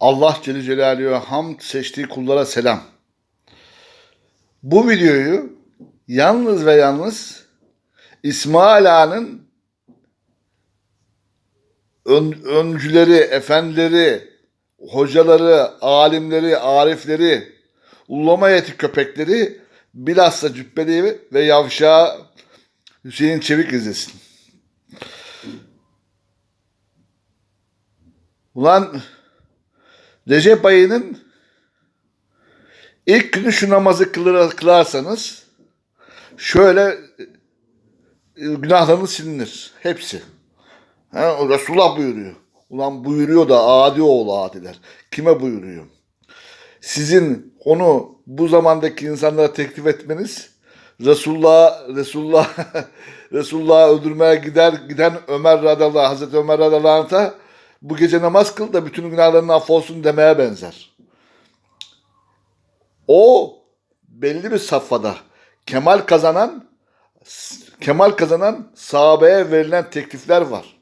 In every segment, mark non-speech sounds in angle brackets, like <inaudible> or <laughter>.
Allah Celle Celaluhu'ya hamd seçtiği kullara selam. Bu videoyu yalnız ve yalnız İsmail Ağa'nın ön, öncüleri, efendileri, hocaları, alimleri, arifleri, ulama heyeti köpekleri bilhassa Cübbeli ve Yavşağı Hüseyin Çevik izlesin. Ulan Recep ayının ilk günü şu namazı kılar, kılarsanız şöyle e, günahlarınız silinir. Hepsi. O Resulullah buyuruyor. Ulan buyuruyor da adi oğlu adiler. Kime buyuruyor? Sizin onu bu zamandaki insanlara teklif etmeniz Resulullah Resulullah <laughs> Resulullah'ı öldürmeye gider giden Ömer radıyallahu Hazreti Ömer radıyallahu bu gece namaz kıl da bütün günahların affolsun demeye benzer. O belli bir safhada kemal kazanan kemal kazanan sahabeye verilen teklifler var.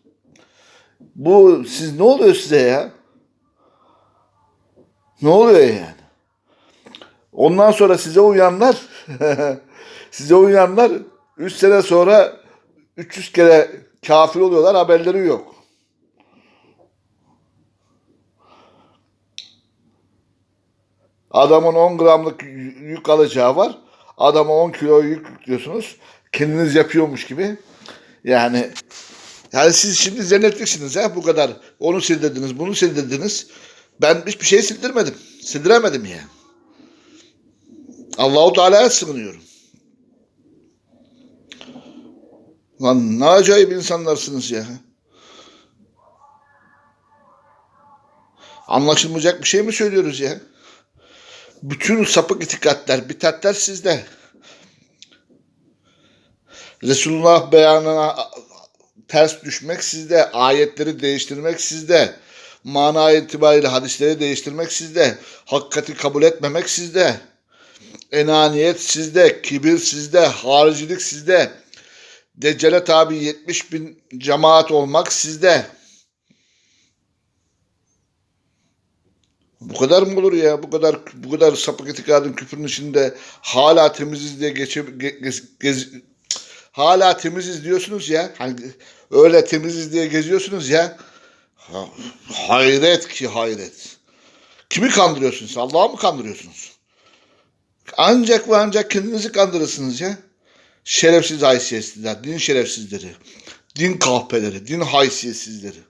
Bu siz ne oluyor size ya? Ne oluyor yani? Ondan sonra size uyanlar <laughs> size uyanlar 3 sene sonra 300 kere kafir oluyorlar haberleri yok. Adamın 10 gramlık yük alacağı var. Adama 10 kilo yük yüklüyorsunuz. Kendiniz yapıyormuş gibi. Yani yani siz şimdi zannetliksiniz ha bu kadar. Onu sildirdiniz, bunu sildirdiniz. Ben hiçbir şey sildirmedim. Sildiremedim ya. Allahu Teala'ya sığınıyorum. Lan ne acayip insanlarsınız ya. Anlaşılmayacak bir şey mi söylüyoruz ya? Bütün sapık itikatler, bitatler sizde. Resulullah beyanına ters düşmek sizde. Ayetleri değiştirmek sizde. Mana itibariyle hadisleri değiştirmek sizde. Hakikati kabul etmemek sizde. Enaniyet sizde. Kibir sizde. Haricilik sizde. Deccale tabi 70 bin cemaat olmak sizde. Bu kadar mı olur ya? Bu kadar bu kadar sapık itikadın küfrün içinde hala temiziz diye geçe, ge, gez, hala temiziz diyorsunuz ya. Hani öyle temiziz diye geziyorsunuz ya. Ha, hayret ki hayret. Kimi kandırıyorsunuz? Allah'ı mı kandırıyorsunuz? Ancak ve ancak kendinizi kandırırsınız ya. Şerefsiz haysiyetsizler, din şerefsizleri, din kahpeleri, din haysiyetsizleri.